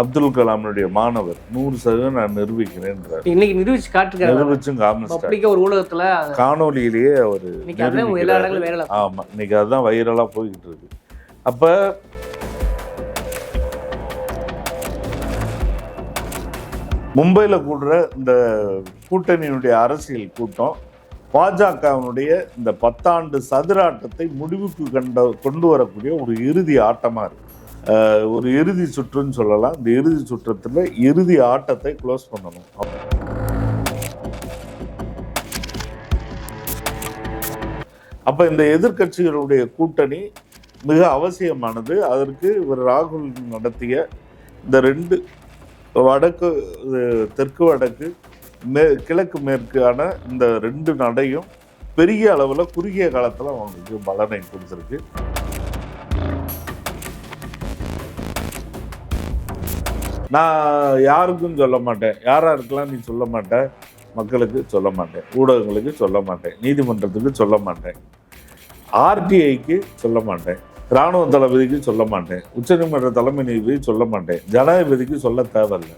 அப்துல் கலாமுடைய மாணவர். நூறு சதவீதம் நான் நிரூபிக்கிறேன்றார் இன்னைக்கு நிரூபிச்சு காட்டுக்காரு நிரூபிச்சும் காமிச்சிட்டார். ஒரு ஊடகத்துல காணொலியிலேயே அவர் ஆமா இன்னைக்கு அதுதான் வைரலா போய்கிட்டு இருக்கு. அப்ப மும்பையில கூடுற இந்த கூட்டணியினுடைய அரசியல் கூட்டம் பாஜகவினுடைய இந்த பத்தாண்டு சதுராட்டத்தை முடிவுக்கு கண்ட கொண்டு வரக்கூடிய ஒரு இறுதி ஆட்டமா இருக்கு. ஒரு இறுதி சுற்றுன்னு சொல்லலாம். இந்த இறுதி சுற்றத்தில் இறுதி ஆட்டத்தை க்ளோஸ் பண்ணணும். அப்போ இந்த எதிர்க்கட்சிகளுடைய கூட்டணி மிக அவசியமானது. அதற்கு இவர் ராகுல் நடத்திய இந்த ரெண்டு வடக்கு தெற்கு வடக்கு மே கிழக்கு மேற்கான இந்த ரெண்டு நடையும் பெரிய அளவில் குறுகிய காலத்தில் அவங்களுக்கு பலனை கொடுத்துருக்கு. நான் யாருக்கும் சொல்ல மாட்டேன். யாராக இருக்கலாம் நீ சொல்ல மாட்டேன். மக்களுக்கு சொல்ல மாட்டேன். ஊடகங்களுக்கு சொல்ல மாட்டேன். நீதிமன்றத்துக்கு சொல்ல மாட்டேன். ஆர்டிஐக்கு சொல்ல மாட்டேன். இராணுவ தளபதிக்கு சொல்ல மாட்டேன். உச்சநீதிமன்ற தலைமை நீதிபதி சொல்ல மாட்டேன். ஜனாதிபதிக்கு சொல்ல தேவையில்லை.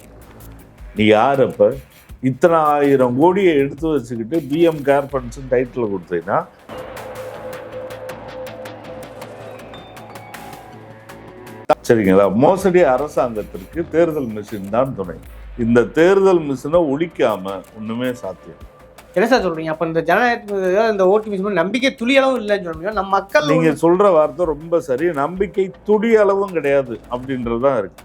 நீ யார் அப்போ? இத்தனை ஆயிரம் கோடியை எடுத்து வச்சுக்கிட்டு பிஎம் கேர் ஃபண்ட்ஸ் டைட்டில் கொடுத்தீங்கன்னா சரிங்களா? மோசடி அரசாங்கத்திற்கு தேர்தல் மிஷின் தான் துணை. இந்த தேர்தல் மிஷினை ஒழிக்காம ஒண்ணுமே சாத்தியம் என்ன சார் சொல்றீங்க? அப்ப இந்த ஜனநாயகத்துக்கு இந்த ஓட்டு மிஸ் நம்பிக்கை துளியளவும் இல்லைன்னு சொல்றீங்க நம்ம மக்கள் நீங்க சொல்ற வார்த்தை ரொம்ப சரி. நம்பிக்கை துடி அளவும் கிடையாது அப்படின்றதுதான் இருக்கு.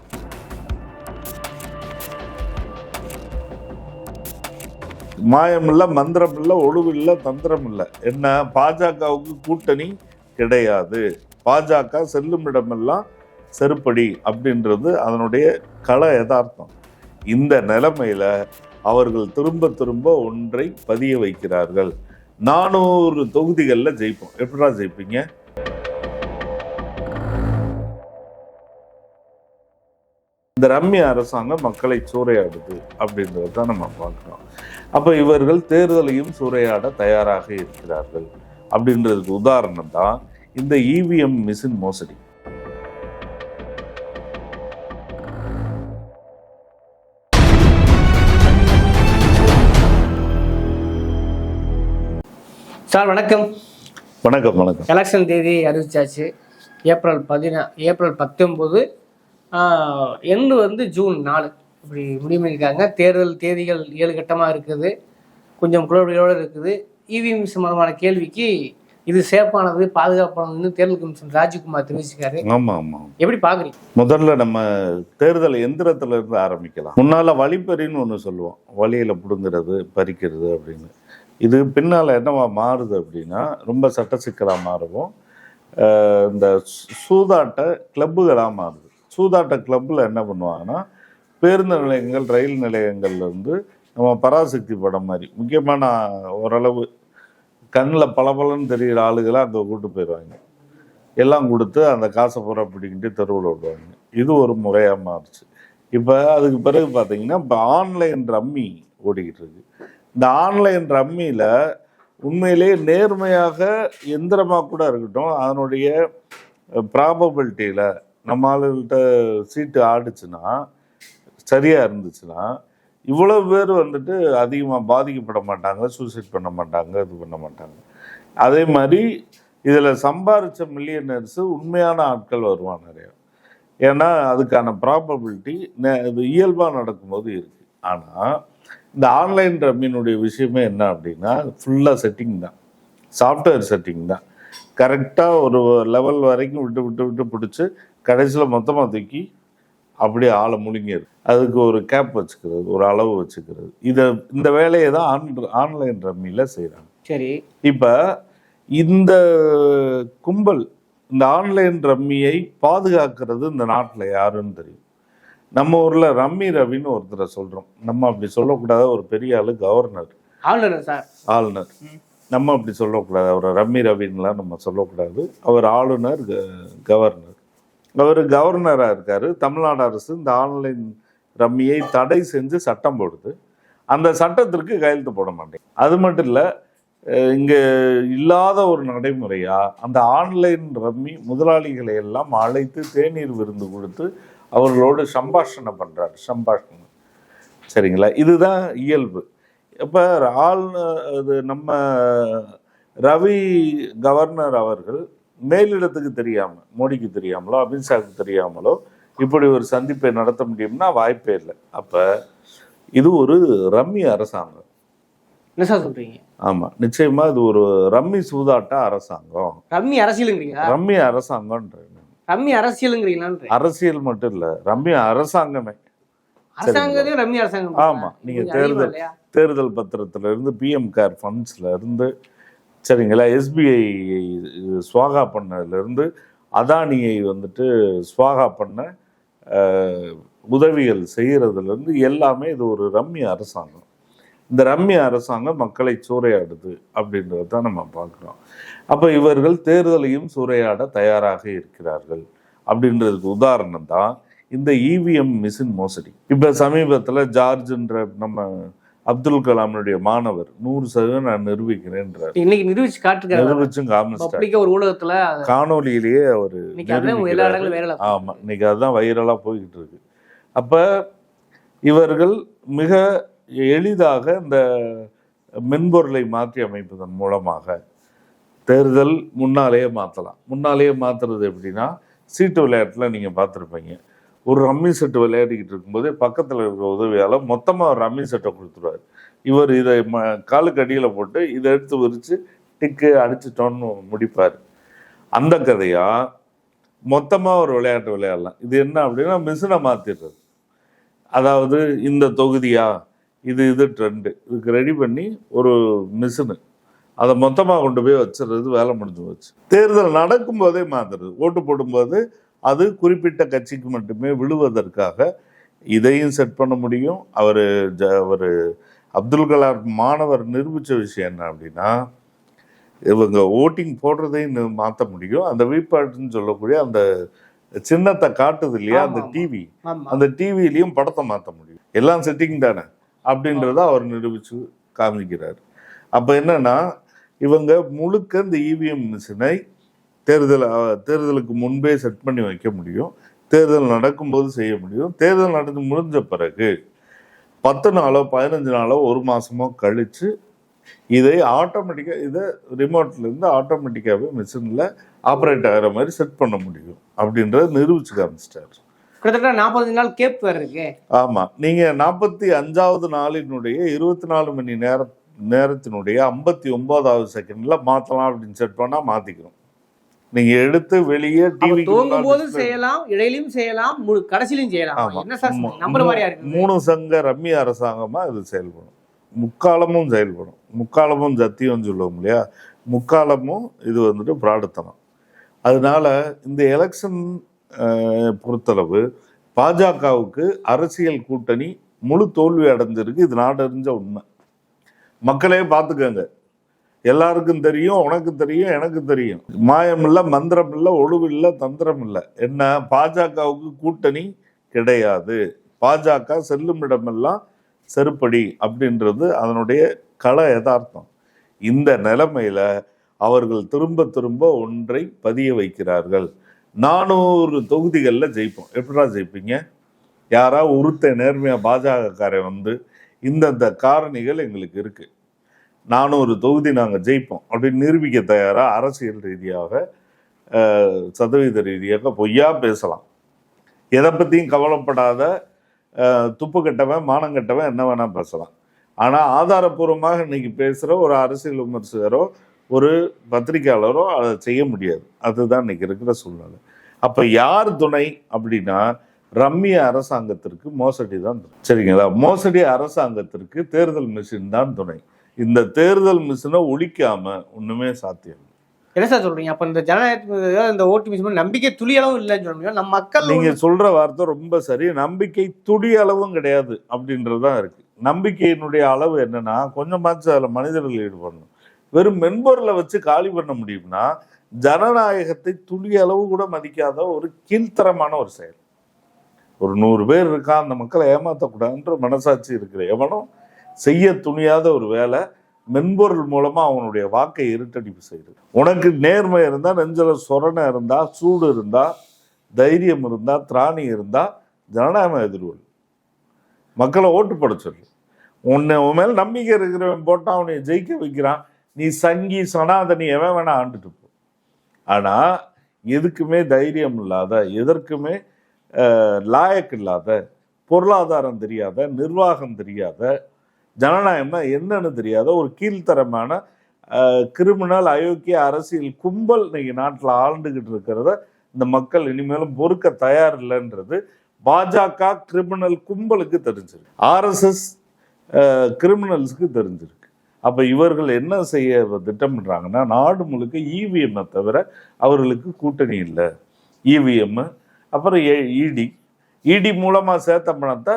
மாயம் இல்ல மந்திரம் இல்ல ஒழுவு இல்ல தந்திரம் இல்ல. என்ன? பாஜகவுக்கு கூட்டணி கிடையாது. பாஜக செல்லும் இடமெல்லாம் செருப்படி அப்படின்றது அதனுடைய கள யதார்த்தம். இந்த நிலைமையில் அவர்கள் திரும்ப திரும்ப ஒன்றை பதிய வைக்கிறார்கள். நானூறு தொகுதிகளில் ஜெயிப்போம். எப்படிடா ஜெயிப்பீங்க? இந்த ரம்மிய அரசாங்கம் மக்களை சூறையாடுது அப்படின்றத தான் நம்ம பார்க்குறோம். அப்போ இவர்கள் தேர்தலையும் சூறையாட தயாராக இருக்கிறார்கள். அப்படின்றதுக்கு உதாரணம் தான் இந்த இவிஎம் மிஷின் மோசடி. சார் வணக்கம். வணக்கம் வணக்கம். எலெக்ஷன் தேதி அறிவிச்சாச்சு. ஏப்ரல் பதினா ஏப்ரல் பத்தொம்போது எண்டு வந்து ஜூன் நாலு. இப்படி முடிவு பண்ணியிருக்காங்க தேர்தல் தேதிகள் ஏழு கட்டமாக இருக்குது. கொஞ்சம் குளறுபடியோடு இருக்குது. இவிஎம் சம்பந்தமான கேள்விக்கு இது சேஃபானது பாதுகாப்பானதுன்னு தேர்தல் கமிஷன் ராஜ்குமார் தெரிவிச்சிருக்காரு. ஆமா ஆமா. எப்படி பார்க்குறீங்க முதல்ல நம்ம தேர்தல் எந்திரத்துல இருந்து ஆரம்பிக்கலாம். முன்னால வழிப்பறின்னு ஒன்று சொல்லுவோம். வழியில புடுங்கிறது பறிக்கிறது அப்படின்னு. இது பின்னால் என்னவா மாறுது அப்படின்னா ரொம்ப சட்ட சிக்கலாக மாறுவோம் இந்த சூதாட்ட கிளப்புகளாக மாறுது. சூதாட்ட கிளப்பில் என்ன பண்ணுவாங்கன்னா பேருந்து நிலையங்கள் ரயில் நிலையங்கள்லேருந்து நம்ம பராசக்தி படம் மாதிரி முக்கியமான ஓரளவு கண்ணில் பளபளன்னு தெரிகிற ஆளுகளை அங்கே கூட்டு போயிடுவாங்க எல்லாம் கொடுத்து அந்த காசை பூரா பிடிக்கிட்டு தெருவில் விடுவாங்க. இது ஒரு முறையாக மாறுச்சு. இப்போ அதுக்கு பிறகு பார்த்தீங்கன்னா இப்போ ஆன்லைன் ரம்மி ஓடிக்கிட்டு இருக்கு. இந்த ஆன்லைன் ரம்மியில் உண்மையிலே நேர்மையாக எந்திரமாக கூட இருக்கட்டும் அதனுடைய ப்ராபபிலிட்டியில் நம்ம ஆளுகிட்ட சீட்டு ஆடிச்சுன்னா சரியாக இருந்துச்சுன்னா இவ்வளோ பேர் வந்துட்டு அதிகமாக பாதிக்கப்பட மாட்டாங்க சூசைட் பண்ண மாட்டாங்க இது பண்ண மாட்டாங்க. அதே மாதிரி இதில் சம்பாதிச்ச மில்லியனர்ஸு உண்மையான ஆட்கள் வருவான் நிறையா. ஏன்னா அதுக்கான ப்ராபபிலிட்டி இது இயல்பாக நடக்கும்போது இருக்குது ஆனால் இந்த ஆன்லைன் ரம்மினுடைய விஷயமே என்ன அப்படின்னா ஃபுல்லாக செட்டிங் தான். சாஃப்ட்வேர் செட்டிங் தான். கரெக்டாக ஒரு லெவல் வரைக்கும் விட்டு விட்டு விட்டு பிடிச்சி கடைசியில் மொத்தமாக தூக்கி அப்படியே ஆளை முழுங்கியது அதுக்கு ஒரு கேப் வச்சுக்கிறது ஒரு அளவு வச்சுக்கிறது. இதை இந்த வேலையை தான் ஆன் ஆன்லைன் ரம்மியில் செய்கிறாங்க சரி. இப்போ இந்த கும்பல் இந்த ஆன்லைன் ரம்மியை பாதுகாக்கிறது இந்த நாட்டில் யாருன்னு தெரியும்? நம்ம ஊரில் ரம்மி ரவின்னு ஒருத்தரை சொல்கிறோம் நம்ம அப்படி சொல்லக்கூடாத ஒரு பெரிய ஆளு கவர்னர். ஆளுநர் சார்? ஆளுநர். நம்ம அப்படி சொல்லக்கூடாது. அவர் ரம்மி ரவின்லாம் நம்ம சொல்லக்கூடாது. அவர் ஆளுநர் கவர்னர். அவர் கவர்னராக இருக்கார். தமிழ்நாடு அரசு இந்த ஆன்லைன் ரம்மியை தடை செஞ்சு சட்டம் போடுது. அந்த சட்டத்திற்கு கையெழுத்து போட மாட்டேங்க அது மட்டும் இல்லை இங்கே இல்லாத ஒரு நடைமுறையா அந்த ஆன்லைன் ரம்மி முதலாளிகளை எல்லாம் அழைத்து தேநீர் விருந்து கொடுத்து அவர்களோடு சம்பாஷணை பண்ணுறாரு சம்பாஷணம். சரிங்களா? இதுதான் இயல்பு. இப்போ ஆளுநர் இது நம்ம ரவி கவர்னர் அவர்கள் மேலிடத்துக்கு தெரியாமல் மோடிக்கு தெரியாமலோ அமித்ஷாவுக்கு தெரியாமலோ இப்படி ஒரு சந்திப்பை நடத்த முடியும்னா வாய்ப்பே இல்லை. அப்போ இது ஒரு ரம்மி அரசாங்கம். சொல்றீங்க? ஆமாம் நிச்சயமாக இது ஒரு ரம்மி சூதாட்ட அரசாங்கம். ரம்மி அரசியலுங்கிறீங்களா? ரம்மி அரசாங்கம்ன்ற ரம்மி அரசியலுங்கிறீங்களான்றேன் அரசியல் மட்டும் இல்லை ரம்மி அரசாங்கமே. அரசாங்கத்தையும் ரம்மி அரசாங்கம்? ஆமா, நீங்க தேர்தல்? தேர்தல் பத்திரத்துல இருந்து பிஎம் கேர் ஃபண்ட்ஸ்ல இருந்து சரிங்களா எஸ்பிஐ ஸ்வாகா பண்ணதுல இருந்து அதானியை வந்துட்டு ஸ்வாகா பண்ண உதவிகள் செய்யறதுல இருந்து எல்லாமே இது ஒரு ரம்மிய அரசாங்கம். இந்த ரம்மிய அரசாங்கம் மக்களை சூறையாடுது அப்படின்றத தான் நம்ம பார்க்குறோம். அப்போ இவர்கள் தேர்தலையும் சூறையாட தயாராக இருக்கிறார்கள் அப்படின்றதுக்கு உதாரணம் தான் இந்த இவிஎம் மிஷின் மோசடி. இப்போ சமீபத்தில் ஜார்ஜ்ன்ற நம்ம அப்துல் கலாமுடைய மாணவர் நூறு சதவீதம் நான் நிரூபிக்கிறேன்றார். இன்னைக்கு நிரூபிச்சு காட்டுக்காரு நிரூபிச்சும் காமிச்சிட்டார். ஒரு ஊடகத்துல காணொலியிலேயே வேற ஆமா இன்னைக்கு அதுதான் வைரலாக போய்கிட்டு இருக்கு. அப்ப இவர்கள் மிக எளிதாக இந்த மென்பொருளை மாற்றி அமைப்பதன் மூலமாக தேர்தல் முன்னாலேயே மாற்றலாம் முன்னாலேயே மாற்றுறது எப்படின்னா சீட்டு விளையாட்டில் நீங்கள் பார்த்துருப்பீங்க. ஒரு ரம்மி செட்டு விளையாடிக்கிட்டு இருக்கும்போது பக்கத்தில் இருக்கிற உதவியால் மொத்தமாக ஒரு ரம்மி செட்டை கொடுத்துருவார். இவர் இதை ம காலுக்கு அடியில் போட்டு இதை எடுத்து விரித்து டிக்கு அடிச்சிட்டோன்னு முடிப்பார். அந்த கதையாக மொத்தமாக ஒரு விளையாட்டு விளையாடலாம். இது என்ன அப்படின்னா மிஷினை மாற்றிடுறது அதாவது இந்த தொகுதியாக இது இது ட்ரெண்டு இதுக்கு ரெடி பண்ணி ஒரு மிஷினு அதை மொத்தமாக கொண்டு போய் வச்சிடுறது வேலை முடிஞ்சு போச்சு. தேர்தல் நடக்கும்போதே மாத்துறது. ஓட்டு போடும்போது அது குறிப்பிட்ட கட்சிக்கு மட்டுமே விழுவதற்காக இதையும் செட் பண்ண முடியும். அவர் ஜ அவர் அப்துல் கலாம் மாணவர் நிரூபித்த விஷயம் என்ன அப்படின்னா இவங்க ஓட்டிங் போடுறதையும் மாற்ற முடியும். அந்த வீப்பாட்டுன்னு சொல்லக்கூடிய அந்த சின்னத்தை காட்டுது இல்லையா? அந்த. டிவி அந்த டிவிலையும் படத்தை மாற்ற முடியும். எல்லாம் செட்டிங் தானே? அப்படின்றத அவர் நிரூபிச்சு காமிக்கிறார். அப்போ என்னன்னா இவங்க முழுக்க இந்த இவிஎம் மிஷினை தேர்தல் தேர்தலுக்கு முன்பே செட் பண்ணி வைக்க முடியும். தேர்தல் நடக்கும்போது செய்ய முடியும். தேர்தல் நடந்து முடிஞ்ச பிறகு பத்து நாளோ பதினஞ்சு நாளோ ஒரு மாதமோ கழித்து இதை ஆட்டோமேட்டிக்காக இதை ரிமோட்லேருந்து ஆட்டோமேட்டிக்காகவே மிஷினில் ஆப்ரேட் ஆகிற மாதிரி செட் பண்ண முடியும் அப்படின்றத நிரூபிச்சு காமிச்சிட்டார். கிட்டத்தட்ட நாற்பத்தஞ்சு நாள் கேப் வேற இருக்கு. ஆமா. நீங்க நாற்பத்தி அஞ்சாவது நாளினுடைய இருபத்தி நாலு மணி நேர நேரத்தினுடைய ஐம்பத்தி ஒன்பதாவது செகண்ட்ல மாத்தலாம் அப்படின்னு செட் பண்ணா மாத்திக்கிறோம். நீங்க எடுத்து வெளியே டிவி துவங்கும் போது செய்யலாம் இடையிலும் செய்யலாம் கடைசியிலும் செய்யலாம். ஆமா. என்ன சார் மூ- நம்புற மாதிரியா இருக்கு மூணு சங்க ரம்மி அரசாங்கமா இது செயல்படும். முக்காலமும் செயல்படும். முக்காலமும் ஜத்தியம் சொல்லுவோம் இல்லையா? முக்காலமும் இது வந்துட்டு பிராடுத்தனம். அதனால இந்த எலெக்ஷன் பொறுத்தளவு பாஜகவுக்கு அரசியல் கூட்டணி முழு தோல்வி அடைஞ்சிருக்கு. இது நாடறிஞ்ச உண்மை. மக்களே பார்த்துக்கங்க. எல்லாருக்கும் தெரியும் உனக்கு தெரியும் எனக்கு தெரியும். மாயம் இல்லை மந்திரம் இல்லை ஒழுவு இல்லை தந்திரம் இல்லை. என்ன? பாஜகவுக்கு கூட்டணி கிடையாது. பாஜக செல்லும் இடமெல்லாம் செருப்படி அப்படின்றது அதனுடைய கள யதார்த்தம். இந்த நிலைமையில அவர்கள் திரும்ப திரும்ப ஒன்றை பதிய வைக்கிறார்கள். நானூறு தொகுதிகளில் ஜெயிப்போம். எப்படா ஜெயிப்பீங்க? யாரா ஒருத்த நேர்மையாக பாஜகக்காரன் வந்து இந்தந்த காரணிகள் எங்களுக்கு இருக்குது நானூறு தொகுதி நாங்கள் ஜெயிப்போம். அப்படின்னு நிரூபிக்க தயாராக அரசியல் ரீதியாக சதவீத ரீதியாக பொய்யா பேசலாம். எதை பற்றியும் கவலைப்படாத துப்பு கட்டவன் மானம் கட்டவன் என்ன வேணால் பேசலாம். ஆனால் ஆதாரப்பூர்வமாக இன்னைக்கு பேசுகிற ஒரு அரசியல் விமர்சகரோ ஒரு பத்திரிக்கையாளரோ அதை செய்ய முடியாது. அதுதான் இன்னைக்கு இருக்கிற சூழ்நிலை. அப்போ யார் துணை அப்படின்னா ரம்மிய அரசாங்கத்திற்கு மோசடி தான் சரிங்களா? மோசடி அரசாங்கத்திற்கு தேர்தல் மிஷின் தான் துணை. இந்த தேர்தல் மிஷினை ஒழிக்காம ஒண்ணுமே சாத்தியம். என்ன சார் சொல்றீங்க? அப்ப இந்த ஜனநாயகத்துக்கு இந்த ஓட்டு மிஷின் நம்பிக்கை துளியளவும் இல்லைன்னு சொல்ல நம்ம மக்கள் நீங்க சொல்ற வார்த்தை ரொம்ப சரி. நம்பிக்கை துடி அளவும் கிடையாது அப்படின்றது தான் இருக்கு. நம்பிக்கையினுடைய அளவு என்னன்னா கொஞ்சமாச்சும் அதுல மனிதர்கள் ஈடுபடணும். வெறும் மென்பொருளை வச்சு காலி பண்ண முடியும்னா ஜனநாயகத்தை துளி அளவு கூட மதிக்காத ஒரு கீழ்த்தரமான ஒரு செயல். ஒரு நூறு பேர் இருக்கான் அந்த மக்களை ஏமாத்தக்கூடாதுன்ற மனசாட்சி இருக்கிற எவனும் செய்ய துணியாத ஒரு வேலை மென்பொருள் மூலமாக அவனுடைய வாக்கை இருட்டடிப்பு செய்யுது உனக்கு நேர்மை இருந்தால் நெஞ்சல சொரணை இருந்தால் சூடு இருந்தால் தைரியம் இருந்தால் திராணி இருந்தால் ஜனநாயகம் எதிர்கொள். மக்களை ஓட்டு போட சொல்லு. உன்னை உன் மேல் நம்பிக்கை இருக்கிறவன் போட்டால் அவனை ஜெயிக்க வைக்கிறான். நீ சங்கி சனாதனி எவன் வேணா ஆண்டுட்டு போ. ஆனா எதுக்குமே தைரியம் இல்லாத எதற்குமே லாயக் லாயக்கு இல்லாத பொருளாதாரம் தெரியாத நிர்வாகம் தெரியாத ஜனநாயகம்னா என்னன்னு தெரியாத ஒரு கீழ்த்தரமான கிரிமினல் அயோக்கிய அரசியல் கும்பல் இன்னைக்கு நாட்டில் ஆண்டுகிட்டு இருக்கிறத இந்த மக்கள் இனிமேலும் பொறுக்க தயார் இல்லைன்றது பாஜக கிரிமினல் கும்பலுக்கு தெரிஞ்சிருக்கு. ஆர்எஸ்எஸ் கிரிமினல்ஸ்க்கு தெரிஞ்சிருக்கு. அப்ப இவர்கள் என்ன செய்ய திட்டமிடுறாங்கன்னா நாடு முழுக்க இவிஎம்மை தவிர அவர்களுக்கு கூட்டணி இல்லை. இவிஎம் அப்புறம் இடி இடி மூலமா சேர்த்த பணத்தை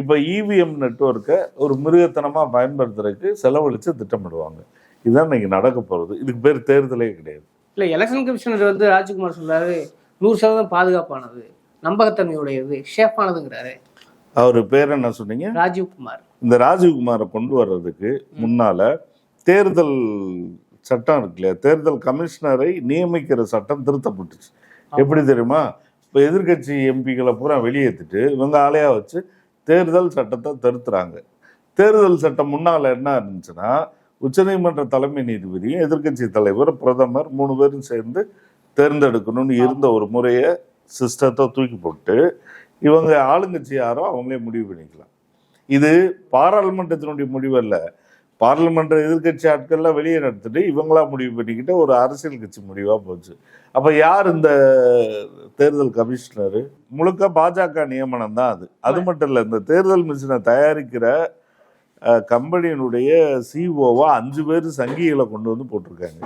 இப்போ இவிஎம் நெட்வொர்க்கை ஒரு மிருகத்தனமா பயன்படுத்துறதுக்கு செலவழிச்சு திட்டமிடுவாங்க. இதுதான் இன்னைக்கு நடக்க போறது. இதுக்கு பேர் தேர்தலே கிடையாது. இல்ல எலெக்ஷன் கமிஷனர் வந்து ராஜ்குமார் சொல்றாரு நூறு சதவீதம் பாதுகாப்பானது நம்பகத்தன்மையுடையது ஷேஃபானதுங்கிறாரு அவர் பேர் என்ன சொன்னீங்க? ராஜீவ்குமார். இந்த ராஜீவ்குமாரை கொண்டு வர்றதுக்கு முன்னால தேர்தல் சட்டம் இருக்கு இல்லையா தேர்தல் கமிஷனரை நியமிக்கிற சட்டம் திருத்தப்பட்டுச்சு. எப்படி தெரியுமா? இப்போ எதிர்க்கட்சி எம்பிக்களை பூரா வெளியேற்றிட்டு இவங்க ஆளையா வச்சு தேர்தல் சட்டத்தை திருத்துறாங்க. தேர்தல் சட்டம் முன்னால என்ன இருந்துச்சுன்னா உச்சநீதிமன்ற தலைமை நீதிபதியும் எதிர்க்கட்சி தலைவர் பிரதமர் மூணு பேரும் சேர்ந்து தேர்ந்தெடுக்கணும்னு இருந்த ஒரு முறையை சிஸ்டத்தை தூக்கி போட்டு இவங்க ஆளுங்கட்சி யாரோ அவங்களே முடிவு பண்ணிக்கலாம். இது பாராளுமன்றத்தினுடைய முடிவு அல்ல பார்லிமெண்ட் எதிர்க்கட்சி ஆட்கள்லாம் வெளியே நடத்திட்டு இவங்களா முடிவு பண்ணிக்கிட்டு ஒரு அரசியல் கட்சி முடிவா போச்சு. அப்ப யார் இந்த தேர்தல் கமிஷனர்? முழுக்க பாஜக நியமனம் தான் அது. அது மட்டும் இல்ல இந்த தேர்தல் மிஷினை தயாரிக்கிற கம்பெனியினுடைய சிஓவா அஞ்சு பேர் சங்கிகளை கொண்டு வந்து போட்டிருக்காங்க.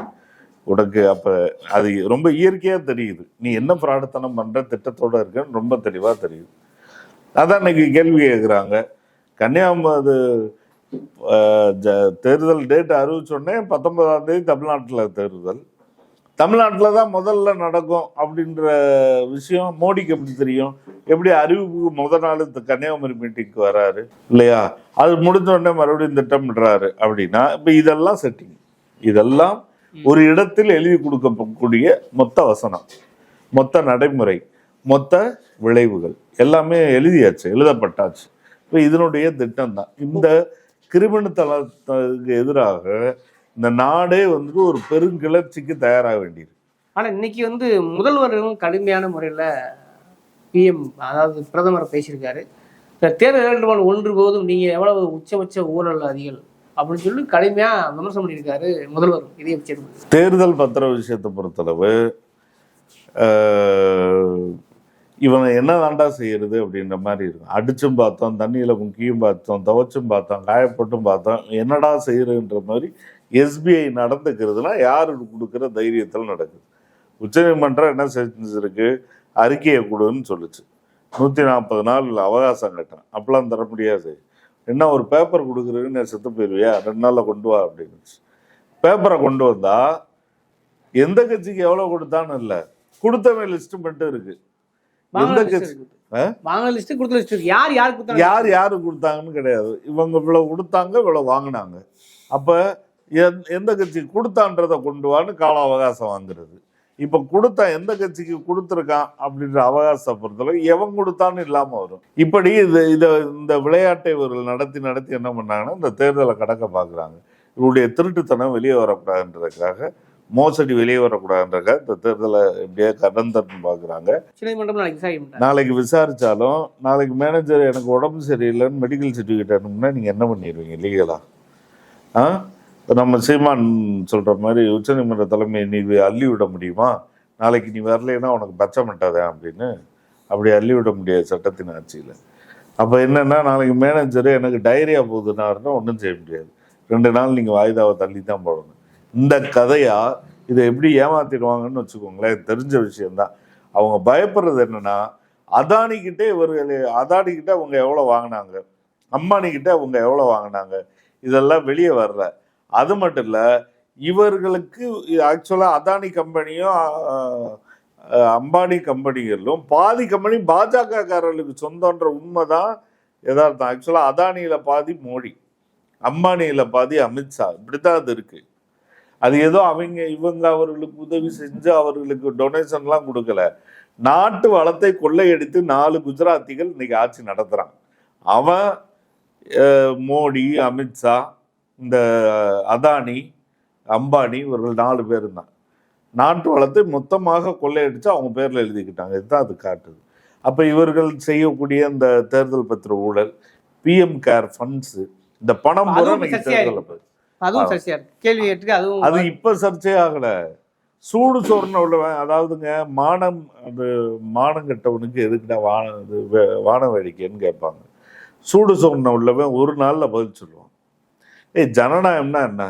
உனக்கு அப்ப அது ரொம்ப இயற்கையா தெரியுது. நீ என்ன பிராடத்தனம் பண்ற திட்டத்தோட இருக்கன்னு ரொம்ப தெளிவா தெரியுது. அதான் இன்னைக்கு கேள்வி கேட்குறாங்க கன்னியாகுமரி தேர்தல் டேட் அறிவிச்சோடனே பத்தொன்பதாம் தேதி தமிழ்நாட்டில் தேர்தல். தமிழ்நாட்டில் தான் முதல்ல நடக்கும் அப்படின்ற விஷயம் மோடிக்கு எப்படி தெரியும்? எப்படி அறிவிப்புக்கு முத நாள் இந்த கன்னியாகுமரி மீட்டிங்க்கு வராரு? இல்லையா? அது முடிஞ்ச உடனே மறுபடியும் திட்டமிடுறாரு அப்படின்னா இப்போ இதெல்லாம் செட்டிங் இதெல்லாம் ஒரு இடத்தில் எழுதி கொடுக்கக்கூடிய மொத்த வசனம் மொத்த நடைமுறை மொத்த விளைவுகள். எல்லாமே எழுதியாச்சு எழுதப்பட்டாச்சு. இப்போ இதனுடைய திட்டம் தான் இந்த கிரிமினத்தனத்துக்கு எதிராக இந்த நாடே வந்துட்டு ஒரு பெருங்கிளர்ச்சிக்கு தயாராக வேண்டியிருக்கு. ஆனா இன்னைக்கு வந்து முதல்வரும் கடுமையான முறையில பிஎம் அதாவது பிரதமர் பேசியிருக்காரு. இந்த தேர்தல் வேண்டுமான் ஒன்று போதும் நீங்க எவ்வளவு உச்சபட்ச ஊழல் அதிகள் அப்படின்னு சொல்லி கடுமையா விமர்சனம் பண்ணியிருக்காரு முதல்வர் நிதியமைச்சர் தேர்தல் பத்திர விஷயத்தை பொறுத்தளவு இவனை என்ன தாண்டா செய்யறது அப்படின்ற மாதிரி இருக்கும். அடிச்சும் பார்த்தோம் தண்ணியில முக்கியும் பார்த்தோம் துவைச்சும் பார்த்தோம் காயப்பட்டும் பார்த்தோம். என்னடா செய்யறதுன்ற மாதிரி எஸ்பிஐ நடந்துக்கிறதுனா யாருக்கு கொடுக்குற தைரியத்தில் நடக்குது. உச்சநீதிமன்றம் என்ன செஞ்சிருக்கு? அறிக்கையை கொடுன்னு சொல்லுச்சு. நூற்றி நாற்பது நாள் அவகாசம் கட்டேன் அப்பெல்லாம் தர முடியாது. என்ன ஒரு பேப்பர் கொடுக்குறதுன்னு நான் செத்து போயிடுவியா ரெண்டு நாளில் கொண்டு வா அப்படின்னு பேப்பரை கொண்டு வந்தா எந்த கட்சிக்கு எவ்வளோ கொடுத்தான்னு இல்லை. கொடுத்தவன் லிஸ்ட் மட்டும் இருக்குது எந்த கட்சி? வாங்கின லிஸ்ட் கொடுத்த லிஸ்ட் யார் யார் கொடுத்தாங்க? யார் யாரு கொடுத்தாங்கன்னு கிடையாது. இவங்க இவ்வளவு கொடுத்தாங்க இவ்வளவு வாங்கினாங்க. அப்ப எந்த- கட்சி கொடுத்தான்றத கொண்டு வான்னு கால அவகாசம் வாங்குறது. இப்ப கொடுத்தா எந்த கட்சிக்கு கொடுத்துருக்கான் அப்படின்ற பொறுத்தளவு எவன் கொடுத்தான்னு இல்லாம வரும். இப்படி இது இத இந்த விளையாட்டை இவர்கள் நடத்தி நடத்தி என்ன பண்ணாங்கன்னா இந்த தேர்தலை கடக்க பாக்குறாங்க இவருடைய திருட்டுத்தனம் வெளியே வரக்கூடாதுன்றதுக்காக மோசடி வெளியே வரக்கூடாதுன்றதுக்காக இந்த தேர்தலை இப்படியே கடந்தன்னு உச்சநீதிமன்றம் நாளைக்கு மாட்டாங்க. நாளைக்கு விசாரிச்சாலும் நாளைக்கு மேனேஜர் எனக்கு உடம்பு சரியில்லைன்னு மெடிக்கல் சர்டிஃபிகேட் அனுப்புனா நீங்கள் என்ன பண்ணிடுவீங்க? லீகலா ஆ? நம்ம சீமான் சொல்கிற மாதிரி உச்சநீதிமன்ற தலைமை நீதி அள்ளி விட முடியுமா? நாளைக்கு நீ வரலைன்னா உனக்கு பச்சை மட்டாதே அப்படின்னு அப்படி அள்ளி விட முடியாது சட்டத்தின் ஆட்சியில். அப்போ என்னன்னா நாளைக்கு மேனேஜர் எனக்கு டைரியா போகுதுன்னாருன்னா ஒன்றும் செய்ய முடியாது. ரெண்டு நாள் நீங்கள் வாய்தாவை தள்ளி தான் போடணும். இந்த கதையா இதை எப்படி ஏமாத்திடுவாங்கன்னு வச்சுக்கோங்களேன் தெரிஞ்ச விஷயம்தான். அவங்க பயப்படுறது என்னன்னா அதானிக்கிட்டே இவர்கள் அதானிக்கிட்ட அவங்க எவ்வளோ வாங்கினாங்க? அம்பானிக்கிட்ட அவங்க எவ்வளோ வாங்கினாங்க? இதெல்லாம் வெளியே வரல. அது மட்டும் இல்லை இவர்களுக்கு ஆக்சுவலாக அதானி கம்பெனியும் அம்பானி கம்பெனிகளும் பாதி கம்பெனி பாஜகக்காரர்களுக்கு சொந்தன்ற உண்மை தான் யதார்த்தம் ஆக்சுவலாக அதானியில் பாதி மோடி அம்பானியில் பாதி அமித்ஷா. இப்படித்தான் அது இருக்குது அது ஏதோ அவங்க இவங்க அவர்களுக்கு உதவி செஞ்சு அவர்களுக்கு டொனேஷன்லாம் கொடுக்கல. நாட்டு வளத்தை கொள்ளையடித்து நாலு குஜராத்திகள் இன்னைக்கு ஆட்சி நடத்துறான் அவன் மோடி அமித்ஷா இந்த அதானி அம்பானி இவர்கள் நாலு பேர் தான் நாட்டு வளத்தை மொத்தமாக கொள்ளையடிச்சு அவங்க பேர்ல எழுதிக்கிட்டாங்க. இதுதான் அது காட்டுது. அப்ப இவர்கள் செய்யக்கூடிய இந்த தேர்தல் பத்திர ஊழல் பிஎம் கேர் ஃபண்ட்ஸ் இந்த பணம் பூரா சர்ச்சையா தேர்தலில். அதுவும் சர்ச்சையா இருக்கு. கேள்வி கேட்டுக்கு அதுவும் அது இப்ப சர்ச்சை ஆகல. சூடு சோறுன உள்ளவன் அதாவதுங்க மானம் அது மானம் கெட்டவனுக்கு எதுக்குடா வான இது வான வேடிக்கைன்னு கேட்பாங்க. சூடு சோறுன உள்ளவன் ஒரு நாள்ல பதில் சொல்லுவான். ஏய் ஜனநாயகம்னா என்ன?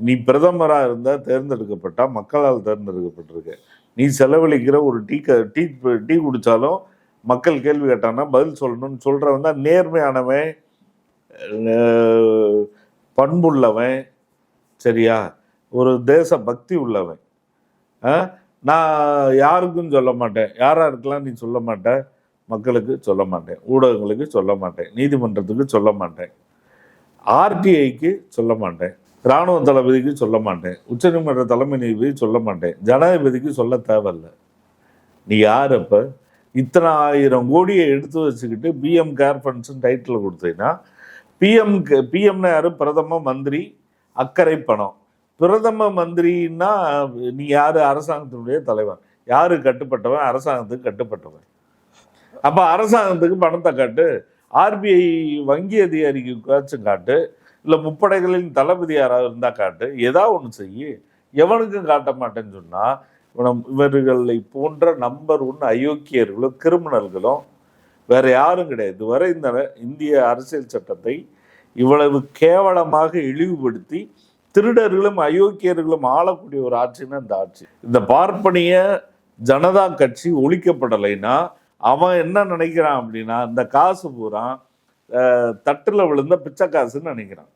நீ பிரதமரா இருந்தா தேர்ந்தெடுக்கப்பட்டா மக்களால் தேர்ந்தெடுக்கப்பட்டிருக்க. நீ செலவழிக்கிற ஒரு டீ க டீ டீ குடிச்சாலும் மக்கள் கேள்வி கேட்டான்னா பதில் சொல்லணும்னு சொல்றவன் தான் நேர்மையானவன். பண்புள்ளவன் சரியா? ஒரு தேச பக்தி உள்ளவன். ஆ? நான் யாருக்கும் சொல்ல மாட்டேன். யாராக இருக்கலாம் நீ சொல்ல மாட்டேன். மக்களுக்கு சொல்ல மாட்டேன். ஊடகங்களுக்கு சொல்ல மாட்டேன். நீதிமன்றத்துக்கு சொல்ல மாட்டேன். ஆர்டிஐக்கு சொல்ல மாட்டேன். இராணுவ தளபதிக்கு சொல்ல மாட்டேன். உச்சநீதிமன்ற தலைமை நீதிபதி சொல்ல மாட்டேன். ஜனாதிபதிக்கு சொல்ல தேவையில்ல. நீ யார் அப்போ? இத்தனை ஆயிரம் கோடியை எடுத்து வச்சுக்கிட்டு பிஎம் கேர் ஃபண்ட்ஸ் டைட்டில் கொடுத்தீங்கன்னா பிஎம் பிஎம்னா யாரு? பிரதம மந்திரி அக்கறை பணம். பிரதம மந்திரின்னா நீ யாரு? அரசாங்கத்தினுடைய தலைவன். யாரு கட்டுப்பட்டவன்? அரசாங்கத்துக்கு கட்டுப்பட்டவன். அப்ப அரசாங்கத்துக்கு பணத்தை காட்டு ஆர்பிஐ வங்கி அதிகாரிக்காச்சும் காட்டு இல்லை முப்படைகளின் தளபதி யாராவது இருந்தால் காட்டு ஏதாவது ஒன்று செய்யு எவனுக்கும் காட்ட மாட்டேன்னு சொன்னால் இவர்களை போன்ற நம்பர் ஒன் அயோக்கியர்களும் கிரிமினல்களும் வேற யாரும் கிடையாது. இதுவரை இந்த இந்திய அரசியல் சட்டத்தை இவ்வளவு கேவலமாக இழிவுபடுத்தி திருடர்களும் அயோக்கியர்களும் ஆளக்கூடிய ஒரு ஆட்சின்னா இந்த ஆட்சி. இந்த பார்ப்பனிய ஜனதா கட்சி ஒழிக்கப்படலைன்னா அவன் என்ன நினைக்கிறான் அப்படின்னா இந்த காசு பூரா தட்டில் விழுந்த பிச்சை காசுன்னு நினைக்கிறான்.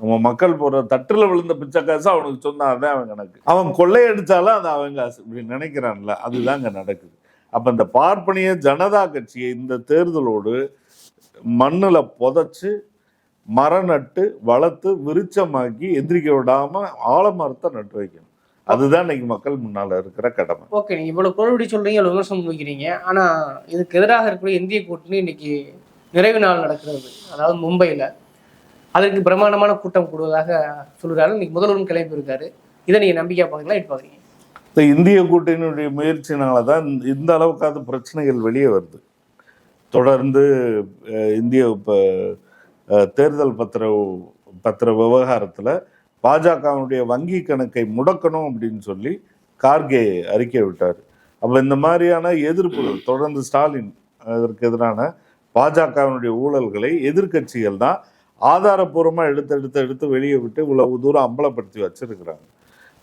நம்ம மக்கள் போற தட்டுல விழுந்த பிச்சை காசு அவனுக்கு சொன்னாதான் அவன் கணக்கு. அவன் கொள்ளையடிச்சாலும் அது அவன் காசு. இப்படி நினைக்கிறான்ல அதுதான் அங்கே நடக்குது. அப்போ இந்த பார்ப்பனிய ஜனதா கட்சியை இந்த தேர்தலோடு மண்ணில் புதைச்சு மரம் நட்டு வளர்த்து விருச்சமாக்கி எந்திரிக்க விடாமல் ஆலமரத்தை நட்டு வைக்கணும். அதுதான் இன்னைக்கு மக்கள் முன்னால் இருக்கிற கடமை. ஓகே நீங்கள் இவ்வளோ குரல்படி சொல்கிறீங்க இவ்வளோ விமர்சனம் வைக்கிறீங்க ஆனால் இதுக்கு எதிராக இருக்கக்கூடிய இந்திய கூட்டணி இன்னைக்கு நிறைவு நாள் நடக்கிறது. அதாவது மும்பையில். அதற்கு பிரம்மாண்டமான கூட்டம் கூடுவதாக சொல்கிறாரு இன்னைக்கு முதல்வரும் கிளம்பி இருக்காரு இதை நீங்கள் நம்பிக்கை பார்க்கலாம் எட்டு பார்க்குறீங்க? இந்த இந்திய கூட்டணியினுடைய முயற்சினால தான் இந்த- அளவுக்காவது பிரச்சனைகள் வெளியே வருது. தொடர்ந்து இந்திய இப்போ தேர்தல் பத்திர பத்திர விவகாரத்தில் பாஜகவினுடைய வங்கி கணக்கை முடக்கணும் அப்படின்னு சொல்லி கார்கே அறிக்கை விட்டார். அப்போ இந்த மாதிரியான எதிர்ப்புகள் தொடர்ந்து ஸ்டாலின் அதற்கு எதிரான பாஜகவினுடைய ஊழல்களை எதிர்க்கட்சிகள் தான் ஆதாரப்பூர்வமாக எடுத்து எடுத்து எடுத்து வெளியே விட்டு இவ்வளவு தூரம் அம்பலப்படுத்தி வச்சிருக்கிறாங்க.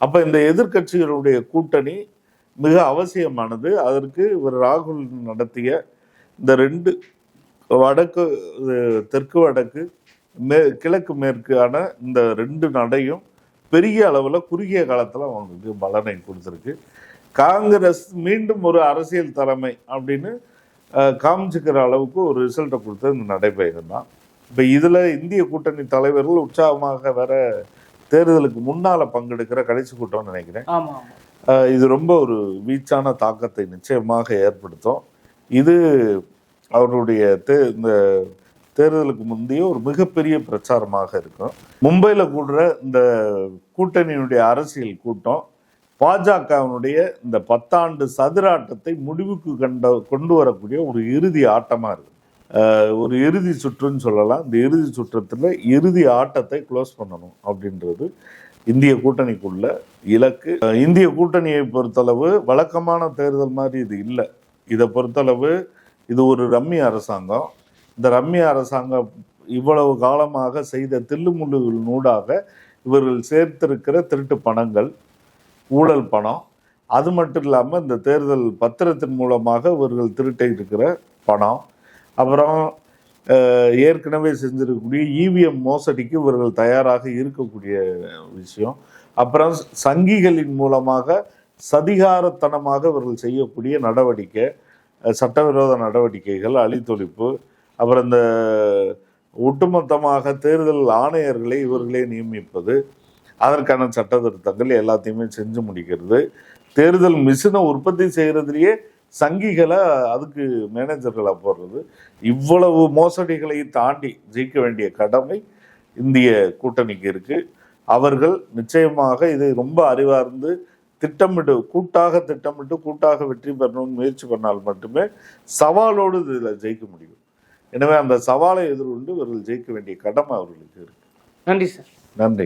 அப்போ இந்த எதிர்க்கட்சிகளுடைய கூட்டணி மிக அவசியமானது. அதற்கு இவர் ராகுல் நடத்திய இந்த ரெண்டு வடக்கு தெற்கு வடக்கு மே கிழக்கு மேற்கான இந்த ரெண்டு நடையும் பெரிய அளவில் குறுகிய காலத்தில் அவங்களுக்கு பலனை கொடுத்துருக்கு. காங்கிரஸ் மீண்டும் ஒரு அரசியல் தலைமை அப்படின்னு காமிச்சுக்கிற அளவுக்கு ஒரு ரிசல்ட்டை கொடுத்தது இந்த நடைபயணம் தான் இப்போ இதில் இந்திய கூட்டணி தலைவர்கள் உற்சாகமாக வேற தேர்தலுக்கு முன்னால பங்கெடுக்கிற கடைசி கூட்டம்னு நினைக்கிறேன். இது ரொம்ப ஒரு வீச்சான தாக்கத்தை நிச்சயமாக ஏற்படுத்தும். இது அவருடைய தே இந்த தேர்தலுக்கு முந்தைய ஒரு மிகப்பெரிய பிரச்சாரமாக இருக்கும். மும்பையில் கூடுற இந்த கூட்டணியினுடைய அரசியல் கூட்டம் பாஜகவினுடைய இந்த பத்தாண்டு சதுராட்டத்தை முடிவுக்கு கண்ட கொண்டு வரக்கூடிய ஒரு இறுதி ஆட்டமாக இருக்கு. அஹ் ஒரு இறுதி சுற்றுன்னு சொல்லலாம். இந்த இறுதி சுற்றத்தில் இறுதி ஆட்டத்தை க்ளோஸ் பண்ணணும் அப்படின்றது இந்திய கூட்டணிக்குள்ள இலக்கு. இந்திய கூட்டணியை பொறுத்தளவு வழக்கமான தேர்தல் மாதிரி இது இல்லை. இதை பொறுத்தளவு இது ஒரு ரம்மி அரசாங்கம். இந்த ரம்மி அரசாங்கம் இவ்வளவு காலமாக செய்த தில்லுமுள்ளுகள் நூடாக இவர்கள் சேர்த்திருக்கிற திருட்டு பணங்கள் ஊழல் பணம் அது மட்டும் இல்லாமல் இந்த தேர்தல் பத்திரத்தின் மூலமாக இவர்கள் திருட்டை இருக்கிற பணம் அப்புறம் ஏற்கனவே செஞ்சிருக்கக்கூடிய இவிஎம் மோசடிக்கு இவர்கள் தயாராக இருக்கக்கூடிய விஷயம். அப்புறம் சங்கிகளின் மூலமாக சதிகாரத்தனமாக இவர்கள் செய்யக்கூடிய நடவடிக்கை சட்டவிரோத நடவடிக்கைகள் அழித்தொழிப்பு அப்புறம் இந்த ஒட்டுமொத்தமாக தேர்தல் ஆணையர்களை இவர்களே நியமிப்பது அதற்கான சட்ட திருத்தங்கள் எல்லாத்தையுமே செஞ்சு முடிக்கிறது. தேர்தல் மிஷினை உற்பத்தி செய்கிறதுலேயே சங்கிகளை அதுக்கு மேனேஜர்களை போடுறது. இவ்வளவு மோசடிகளை தாண்டி ஜெயிக்க வேண்டிய கடமை இந்திய கூட்டணிக்கு இருக்கு. அவர்கள் நிச்சயமாக இதை ரொம்ப அறிவார்ந்து திட்டமிட்டு கூட்டாக திட்டமிட்டு கூட்டாக வெற்றி பெறணும்னு முயற்சி பண்ணால் மட்டுமே சவாலோடு இதில் ஜெயிக்க முடியும். எனவே அந்த சவாலை எதிர்கொண்டு இவர்கள் ஜெயிக்க வேண்டிய கடமை அவர்களுக்கு இருக்கு. நன்றி சார். நன்றி.